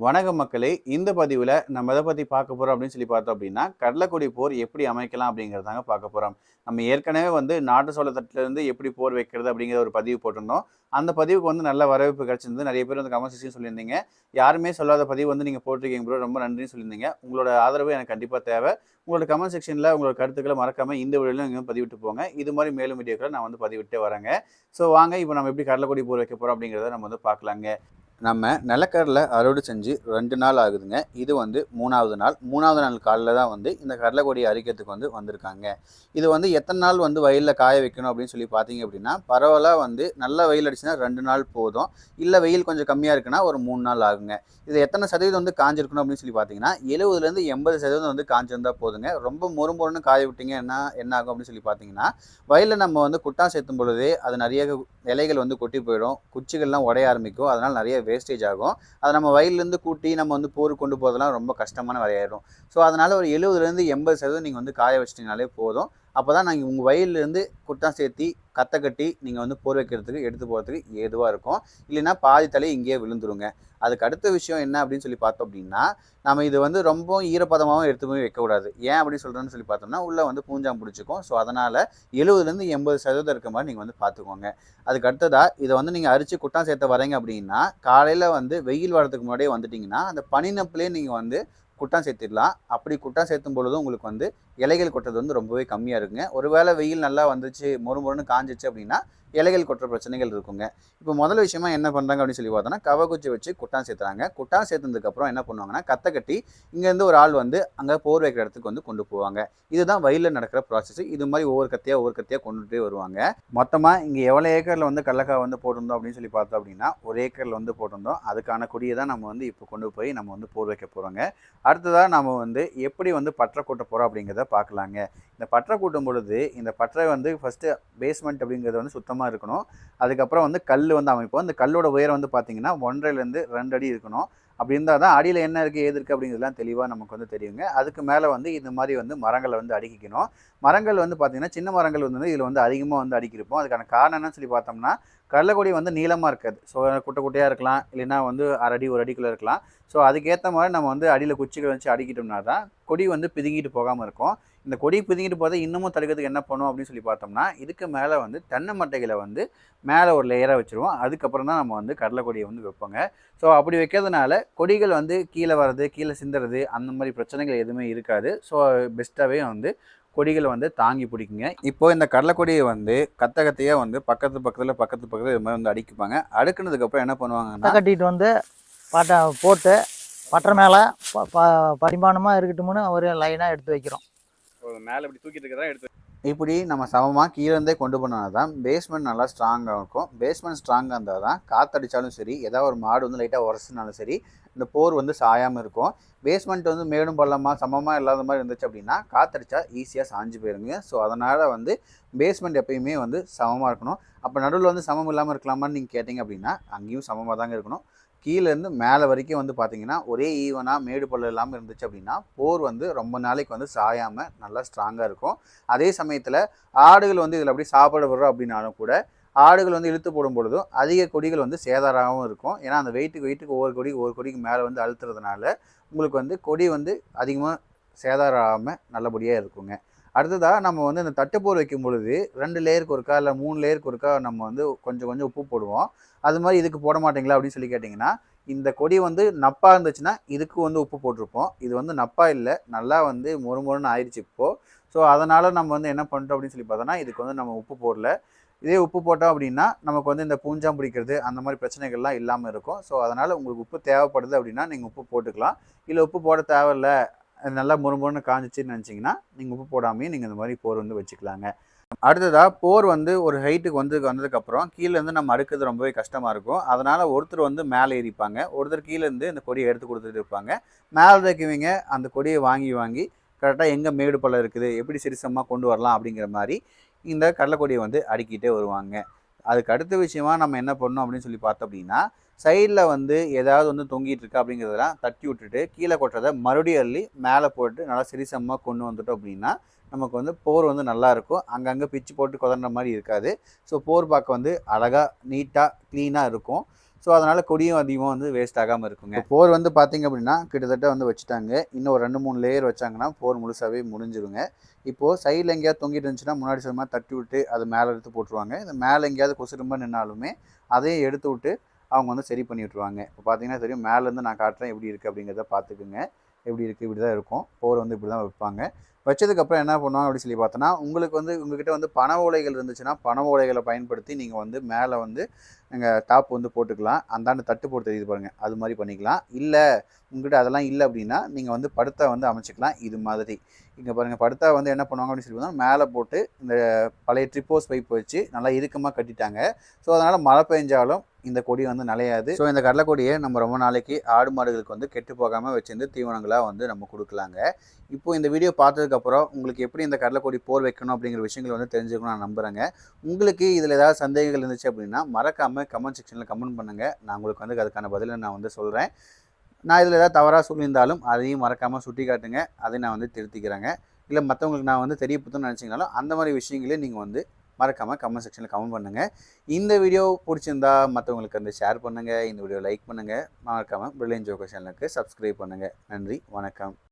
வணக்கம் மக்களே. இந்த பதிவில் நம்ம எதை பற்றி பார்க்க போகிறோம் அப்படின்னு சொல்லி பார்த்தோம் அப்படின்னா கடலக்குடி போர் எப்படி அமைக்கலாம் அப்படிங்கிறதாங்க பார்க்க போகிறோம் நம்ம ஏற்கனவே வந்து நாட்டு சோழ தட்டிலேருந்து எப்படி போர் வைக்கிறது அப்படிங்கிற ஒரு பதிவு போட்டிருந்தோம். அந்த பதிவுக்கு வந்து நல்ல வரவேற்பு கிடச்சிருந்து நிறைய பேர் வந்து கமெண்ட் செக்ஷன் சொல்லியிருந்தீங்க. யாருமே சொல்லாத பதிவு வந்து நீங்கள் போட்டிருக்கீங்க ப்ரோ ரொம்ப நன்றின்னு சொல்லியிருந்தீங்க. உங்களோட ஆதரவு எனக்கு கண்டிப்பாக தேவை. உங்களோட கமெண்ட் செக்ஷனில் உங்களோட கருத்துக்களை மறக்காமல் இந்த வீடியோவில் நீங்கள் பதிவிட்டு போங்க. இது மாதிரி மேலும் வீடியோக்களை நான் வந்து பதிவிட்டே வரேங்க. ஸோ வாங்க இப்போ நம்ம எப்படி கடலக்குடி போர் வைக்க போகிறோம் அப்படிங்கிறத நம்ம வந்து பார்க்கலாங்க. நம்ம நிலக்கடலை அறுவடை செஞ்சு ரெண்டு நாள் ஆகுதுங்க. இது வந்து மூணாவது நாள். மூணாவது நாள் காலையில் தான் வந்து இந்த கடலைக்கொடி அரிக்கிறதுக்கு வந்து வந்திருக்காங்க. இது வந்து எத்தனை நாள் வந்து வயலில் காய வைக்கணும் அப்படின்னு சொல்லி பார்த்தீங்க அப்படின்னா பரவலாக வந்து நல்ல வெயில் அடிச்சுன்னா ரெண்டு நாள் போதும். இல்லை வெயில் கொஞ்சம் கம்மியாக இருக்குன்னா ஒரு மூணு நாள் ஆகுங்க. இது எத்தனை சதவீதம் வந்து காஞ்சிருக்கணும் அப்படின்னு சொல்லி பார்த்தீங்கன்னா எழுபதுலேருந்து எண்பது சதவீதம் வந்து காஞ்சிருந்தால் போதுங்க. ரொம்ப மொறுமொறுன்னு காய விட்டீங்கன்னா என்ன ஆகும் அப்படின்னு சொல்லி பார்த்தீங்கன்னா வயலில் நம்ம வந்து குட்டா சேர்த்தும் பொழுதே அது நிறைய இலைகள் வந்து கொட்டி போயிடும். குச்சிகள்லாம் உடைய ஆரம்பிக்கும். அதனால் நிறைய வேஸ்டேஜ் ஆகும். அதை நம்ம வயல்லேருந்து கூட்டி நம்ம வந்து போர் கொண்டு போகிறதுலாம் ரொம்ப கஷ்டமான வேலையாயிடும். ஸோ அதனால் ஒரு எழுபதுலேருந்து எண்பது சதவீதம் நீங்கள் வந்து காய வச்சிட்டிங்கனாலே போதும். அப்போ தான் நாங்கள் உங்கள் வயல்லேருந்து குட்டம் சேர்த்தி கத்தை கட்டி நீங்கள் வந்து போர் வைக்கிறதுக்கு எடுத்து போகிறதுக்கு ஏதுவாக இருக்கும். இல்லைன்னா பாதி தலை இங்கேயே விழுந்துருங்க. அதுக்கு அடுத்த விஷயம் என்ன அப்படின்னு சொல்லி பார்த்தோம் அப்படின்னா நம்ம இது வந்து ரொம்ப ஈரப்பதமாகவும் எடுத்து போய் வைக்கக்கூடாது. ஏன் அப்படின்னு சொல்கிறேன்னு சொல்லி பார்த்தோம்னா உள்ளே வந்து பூஞ்சாம் பிடிச்சிக்கும் ஸோ அதனால் எழுபதுலேருந்து எண்பது சதவீதம் இருக்க மாதிரி நீங்கள் வந்து பார்த்துக்கோங்க. அதுக்கு அடுத்ததாக இதை வந்து நீங்கள் அரிச்சு குட்டான் சேர்த்த வரீங்க அப்படின்னா காலையில் வந்து வெயில் வரதுக்கு முன்னாடியே வந்துட்டிங்கன்னா அந்த பனிநப்புலேயே நீங்கள் வந்து குட்டான் சேர்த்திடலாம். அப்படி குட்டான் சேர்த்தும் பொழுதும் உங்களுக்கு வந்து இலைகள் கொட்டுறது வந்து ரொம்பவே கம்மியாக இருக்குங்க. ஒருவேளை வெயில் நல்லா வந்துச்சு மொறு மொறுன்னு காஞ்சிச்சு அப்படின்னா இலைகள் கொட்டுற பிரச்சனைகள் இருக்குங்க. இப்போ முதல் விஷயமா என்ன பண்ணுறாங்க அப்படின்னு சொல்லி பார்த்தோன்னா கவகுச்சி வச்சு குட்டான் சேர்த்துறாங்க. குட்டான் சேர்த்ததுக்கப்புறம் என்ன பண்ணுவாங்கன்னா கத்தை கட்டி இங்கேருந்து ஒரு ஆள் வந்து அங்கே போர் வைக்கிற இடத்துக்கு வந்து கொண்டு போவாங்க. இதுதான் வயலில் நடக்கிற ப்ராசஸ் இது மாதிரி ஒவ்வொரு கத்தையாக ஒவ்வொரு கத்தையாக கொண்டுட்டே வருவாங்க. மொத்தமாக இங்கே எவ்வளோ ஏக்கரில் வந்து கடலக்காய் வந்து போட்டிருந்தோம் அப்படின்னு சொல்லி பார்த்தோம் அப்படின்னா ஒரு ஏக்கரில் வந்து போட்டிருந்தோம். அதுக்கான கொடியை தான் நம்ம வந்து இப்போ கொண்டு போய் நம்ம வந்து போர் வைக்க போகிறோங்க அடுத்ததாக நம்ம வந்து எப்படி வந்து பற்றை கூட்ட போகிறோம் அப்படிங்கிறத பார்க்கலாங்க. இந்த பற்றை கூட்டும் பொழுது இந்த பற்றை வந்து ஃபஸ்ட்டு பேஸ்மெண்ட் அப்படிங்கிறது வந்து சுத்தமாக இருக்கணும். அதுக்கப்புறம் வந்து கல் வந்து அமைப்போம். இந்த கல்லோட உயரம் வந்து பார்த்தீங்கன்னா ஒன்றரைலேருந்து ரெண்டு அடி இருக்கணும். அப்படி இருந்தால் தான் அடியில் என்ன இருக்குது ஏது இருக்குது அப்படிங்கிறதுலாம் தெளிவாக நமக்கு வந்து தெரியுங்க. அதுக்கு மேலே வந்து இந்த மாதிரி வந்து மரங்களை வந்து அடுக்கிக்கணும். மரங்கள் வந்து பார்த்திங்கன்னா சின்ன மரங்கள் வந்து இதில் வந்து அதிகமாக வந்து அடுக்கியிருப்போம் அதுக்கான காரணம் என்னன்னு சொல்லி பார்த்தோம்னா கடலைக்கொடி வந்து நீளமாக இருக்காது. ஸோ குட்டை குட்டையாக இருக்கலாம் இல்லைன்னா வந்து அரை அடி ஒரு அடிக்குள்ளே இருக்கலாம். ஸோ அதுக்கேற்ற மாதிரி நம்ம வந்து அடியில் குச்சிகள் வச்சு அடிக்கிட்டோம்னா தான் கொடி வந்து பிதுங்கிட்டு போகாமல் இருக்கும். இந்த கொடி பிதுங்கிட்டு போதை இன்னமும் தடுக்கிறதுக்கு என்ன பண்ணும் அப்படின்னு சொல்லி பார்த்தோம்னா இதுக்கு மேலே வந்து தென்னை மட்டைகளை வந்து மேலே ஒரு லேயராக வச்சுருவோம். அதுக்கப்புறம் தான் நம்ம வந்து கடலை கொடியை வந்து வைப்போங்க. ஸோ அப்படி வைக்கிறதுனால கொடிகள் வந்து கீழே வர்றது கீழே சிந்துறது அந்த மாதிரி பிரச்சனைகள் எதுவுமே இருக்காது. ஸோ பெஸ்ட்டாகவே வந்து கொடிகளை வந்து தாங்கி பிடிக்குங்க. இப்போ இந்த கடலைக்கொடியை வந்து கத்த கத்தையாக வந்து பக்கத்து பக்கத்தில் பக்கத்து பக்கத்தில் இது மாதிரி வந்து அடிக்குப்பாங்க. அடுக்குனதுக்கப்புறம் என்ன பண்ணுவாங்கன்னா கட்டை கட்டிட்டு வந்து பட்டை போட்டு பட்டை மேலே ப ப பரிமாணமாக இருக்கட்டும்னு ஒரு லைனாக எடுத்து வைக்கிறோம். மேலே இப்படி தூக்கிட்டு இருக்கிறதா எடுத்து இப்படி நம்ம சமமாக கீழே இருந்தே கொண்டு போனால் தான் பேஸ்மெண்ட் நல்லா ஸ்ட்ராங்காக இருக்கும். பேஸ்மெண்ட் ஸ்ட்ராங்காக இருந்தால் தான் காற்றடிச்சாலும் சரி ஏதாவது ஒரு மாடு வந்து லைட்டாக உரசினாலும் சரி இந்த போர் வந்து சாயாமல் இருக்கும். பேஸ்மெண்ட் வந்து மேடும் பள்ளமாக சமமாக இல்லாத மாதிரி இருந்துச்சு அப்படின்னா காற்றடிச்சா ஈஸியாக சாஞ்சு போயிருங்க ஸோ அதனால் வந்து பேஸ்மெண்ட் எப்பயுமே வந்து சமமாக இருக்கணும். அப்போ நடுவில் வந்து சமம் இல்லாமல் இருக்கலாமான்னு நீங்கள் கேட்டிங்க அப்படின்னா அங்கேயும் சமமாக தாங்க இருக்கணும். கீழேருந்து மேலே வரைக்கும் வந்து பார்த்தீங்கன்னா ஒரே ஈவனாக மேடு பள்ளம் இல்லாமல் இருந்துச்சு அப்படின்னா போர் வந்து ரொம்ப நாளைக்கு வந்து சாயாமல் நல்லா ஸ்ட்ராங்காக இருக்கும். அதே சமயத்தில் ஆடுகள் வந்து இதில் அப்படி சாப்பிட வர்றோம் அப்படின்னாலும் கூட ஆடுகள் வந்து இழுத்து போடும் பொழுதும் அதிக கொடிகள் வந்து சேதாராகவும் இருக்கும். ஏன்னா அந்த வெயிட்டுக்கு வெயிட்டுக்கு ஒவ்வொரு கொடி ஒவ்வொரு கொடிக்கு மேலே வந்து அழுத்துறதுனால உங்களுக்கு வந்து கொடி வந்து அதிகமாக சேதாரம் நல்லபடியாக இருக்குங்க. அடுத்ததாக நம்ம வந்து இந்த தட்டுப்போர் வைக்கும் பொழுது ரெண்டு லேயருக்கு ஒருக்கா இல்லை மூணு லேயருக்கு ஒருக்கா நம்ம வந்து கொஞ்சம் கொஞ்சம் உப்பு போடுவோம். அது மாதிரி இதுக்கு போட மாட்டிங்களா அப்படின்னு சொல்லி கேட்டிங்கன்னா இந்த கொடி வந்து நப்பாக இருந்துச்சுன்னா இதுக்கு வந்து உப்பு போட்டிருப்போம். இது வந்து நப்பா இல்லை நல்லா வந்து மொறு மொறுன்னு ஆயிடுச்சு இப்போது ஸோ அதனால் நம்ம வந்து என்ன பண்ணுறோம் அப்படின்னு சொல்லி பார்த்தோன்னா இதுக்கு வந்து நம்ம உப்பு போடல. இதே உப்பு போட்டோம் அப்படின்னா நமக்கு வந்து இந்த பூஞ்சாம் பிடிக்கிறது அந்த மாதிரி பிரச்சனைகள்லாம் இல்லாமல் இருக்கும். ஸோ அதனால் உங்களுக்கு உப்பு தேவைப்படுது அப்படின்னா நீங்கள் உப்பு போட்டுக்கலாம். இல்லை உப்பு போட தேவையில்ல அது நல்லா முறுமுறுன்னு காஞ்சிச்சின்னு நினச்சிங்கன்னா நீங்கள் உப்பு போடாமையே நீங்கள் இந்த மாதிரி போர் வந்து வச்சுக்கலாங்க. அடுத்ததாக போர் வந்து ஒரு ஹைட்டுக்கு வந்து வந்ததுக்கப்புறம் கீழேருந்து நம்ம அடுக்கிறது ரொம்பவே கஷ்டமாக இருக்கும். அதனால் ஒருத்தர் வந்து மேலே ஏறிப்பாங்க. ஒருத்தர் கீழேருந்து இந்த கொடியை எடுத்து கொடுத்துட்டு இருப்பாங்க. மேலே இருக்கவங்க அந்த கொடியை வாங்கி வாங்கி கரெக்டாக எங்கே மேடு பள்ளம் இருக்குது எப்படி சிறுசமாக கொண்டு வரலாம் அப்படிங்கிற மாதிரி இந்த கடலைக்கொடியை வந்து அடுக்கிட்டே வருவாங்க. அதுக்கு அடுத்த விஷயமா நம்ம என்ன பண்ணணும் அப்படின்னு சொல்லி பார்த்தோம் அப்படின்னா சைடில் வந்து ஏதாவது வந்து தொங்கிட்டு இருக்கா அப்படிங்கிறதெல்லாம் தட்டி விட்டுட்டு கீழே கொட்டுறதை மறுபடியும் அள்ளி மேலே போட்டு நல்லா சிரிசமாக கொண்டு வந்துட்டோம் அப்படின்னா நமக்கு வந்து போர் வந்து நல்லாயிருக்கும் அங்கங்கே பிச்சு போட்டு குதற மாதிரி இருக்காது. ஸோ போர் பார்க்க வந்து அழகாக நீட்டாக க்ளீனாக இருக்கும். ஸோ அதனால் கொடியும் அதிகமாக வந்து வேஸ்ட் ஆகாமல் இருக்குங்க. போர் வந்து பார்த்தீங்க அப்படின்னா கிட்டத்தட்ட வந்து வச்சுட்டாங்க. இன்னும் ஒரு ரெண்டு மூணு லேயர் வச்சாங்கன்னா போர் முழுசாகவே முடிஞ்சிருங்க. இப்போது சைடில் எங்கேயாவது தொங்கிட்டு இருந்துச்சுன்னா முன்னாடி சொன்ன தட்டி விட்டு அது மேலே எடுத்து போட்டுருவாங்க. இந்த மேலே எங்கேயாவது கொசு நின்னாலுமே அதையும் எடுத்து விட்டு அவங்க வந்து சரி பண்ணி விட்ருவாங்க இப்போ பார்த்தீங்கன்னா தெரியும் மேலேருந்து நான் காட்டுறேன் எப்படி இருக்குது அப்படிங்கிறத பார்த்துக்குங்க. எப்படி இருக்குது இப்படி தான் இருக்கும். போர் வந்து இப்படி தான் வைப்பாங்க. வச்சதுக்கப்புறம் என்ன பண்ணுவாங்க அப்படின்னு சொல்லி பார்த்தோன்னா உங்களுக்கு வந்து உங்ககிட்ட வந்து பண ஓலைகள் இருந்துச்சுன்னா பண ஓலைகளை பயன்படுத்தி நீங்கள் வந்து மேலே வந்து நீங்கள் டாப் வந்து போட்டுக்கலாம். அந்தாண்டு தட்டு போட்டு தெரியுது பாருங்கள் அது மாதிரி பண்ணிக்கலாம். இல்லை உங்ககிட்ட அதெல்லாம் இல்லை அப்படின்னா நீங்கள் வந்து படுத்தா வந்து அமைச்சிக்கலாம். இது மாதிரி. இங்கே பாருங்கள் படுத்தா வந்து என்ன பண்ணுவாங்க அப்படின்னு சொல்லி பார்த்தோம்னா மேலே போட்டு இந்த பழைய ட்ரிப்போஸ் பைப் வச்சு நல்லா இறுக்கமாக கட்டிட்டாங்க. ஸோ அதனால் மழை பெஞ்சாலும் இந்த கொடி வந்து நலையாது ஸோ இந்த கடலைக்கொடியை நம்ம ரொம்ப நாளைக்கு ஆடு மாடுகளுக்கு வந்து கெட்டு போகாமல் வச்சுருந்து தீவனங்களாக வந்து நம்ம கொடுக்கலாங்க. இப்போ இந்த வீடியோ பார்த்ததுக்கப்புறம் உங்களுக்கு எப்படி இந்த கடலைக்கொடி போர் வைக்கணும் அப்படிங்கிற விஷயங்களை வந்து தெரிஞ்சுக்கணும் நான் நம்புகிறேங்க உங்களுக்கு இதில் ஏதாவது சந்தேகங்கள் இருந்துச்சு அப்படின்னா மறக்காமல் கமெண்ட் செக்ஷனில் கமெண்ட் பண்ணுங்கள் நான் உங்களுக்கு வந்து அதுக்கான பதிலை நான் வந்து சொல்கிறேன் நான் இதில் ஏதாவது தவறாக சொல்லியிருந்தாலும் அதையும் மறக்காமல் சுட்டி காட்டுங்க அதை நான் வந்து திருத்திக்கிறேங்க. இல்லை மற்றவங்களுக்கு நான் வந்து தெரியப்படுத்தணும்னு நினச்சிங்கனாலும் அந்த மாதிரி விஷயங்களையும் நீங்கள் வந்து மறக்காமல் கமெண்ட் செக்ஷனில் கமெண்ட் பண்ணுங்கள் இந்த வீடியோ பிடிச்சிருந்தா மற்றவங்களுக்கு வந்து ஷேர் பண்ணுங்கள் இந்த வீடியோ லைக் பண்ணுங்கள் மறக்காமல் பிரில்லியன் ஜோக்கர் சேனலுக்கு சப்ஸ்கிரைப் பண்ணுங்கள் நன்றி. வணக்கம்.